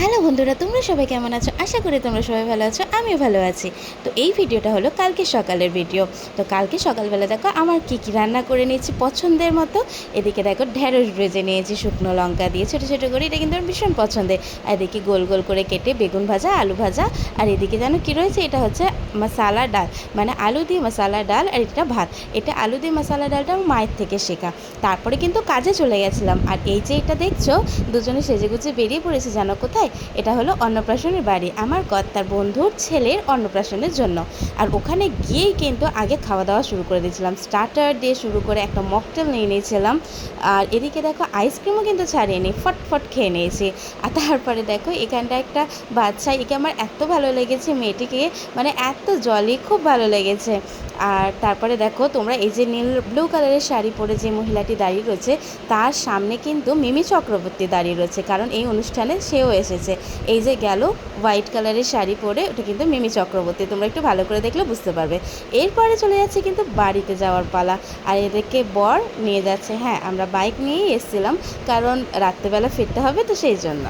Hello বন্ধুরা, তোমরা সবাই কেমন আছো? আশা করি তোমরা সবাই ভালো আছো, আমিও ভালো আছি। তো এই ভিডিওটা হলো কালকে সকালের ভিডিও। তো কালকে সকালবেলা দেখো, আমার কী কী রান্না করে নিয়েছি পছন্দের মতো। এদিকে দেখো ঢেঁড়স ভেজে নিয়েছি, শুকনো লঙ্কা দিয়ে ছোটো ছোটো করে, এটা কিন্তু আমার ভীষণ পছন্দের। আর এদিকে গোল গোল করে কেটে বেগুন ভাজা, আলু ভাজা। আর এদিকে জানো কী রয়েছে? এটা হচ্ছে মশালা ডাল। মানে আলু দিয়ে মশালা ডাল আর এটা ভাত। এটা আলু দিয়ে মশালা ডালটা আমার মায়ের থেকে শেখা। তারপরে কিন্তু কাজে চলে গেছিলাম। আর এই যে এটা দেখছ, দুজনে সেজে গুজে বেরিয়ে পড়েছে জানো কোথায়? এটা হলো অন্নপ্রাশনের বাড়ি। আমার কর্তার বন্ধুর ছেলের অন্নপ্রাশনের জন্য। আর ওখানে গিয়েই কিন্তু আগে খাওয়া দাওয়া শুরু করে দিয়েছিলাম। স্টার্টার দিয়ে শুরু করে একটা মকটেল নিয়ে নিয়েছিলাম। আর এদিকে দেখো আইসক্রিমও কিন্তু ছাড়িয়ে নিই ফটফট খেয়ে নিয়েছি। আর তারপরে দেখো এখানটা একটা বাচ্চা, একে আমার এত ভালো লেগেছে, মেয়েটিকে মানে এত জলি খুব ভালো লেগেছে। আর তারপরে দেখো, তোমরা এই যে নীল ব্লু কালারের শাড়ি পরে যে মহিলাটি দাঁড়িয়ে রয়েছে, তার সামনে কিন্তু মিমি চক্রবর্তী দাঁড়িয়ে রয়েছে, কারণ এই অনুষ্ঠানে সেও এসেছে। এই যে গেল হোয়াইট কালারের শাড়ি পরে, ওটা কিন্তু মিমি চক্রবর্তী। তোমরা একটু ভালো করে দেখলে বুঝতে পারবে। এরপরে চলে যাচ্ছে কিন্তু বাড়িতে যাওয়ার পালা। আর এদেরকে বর নিয়ে যাচ্ছে। হ্যাঁ আমরা বাইক নিয়েই এসেছিলাম, কারণ রাত্রেবেলা ফিরতে হবে তো সেই জন্য।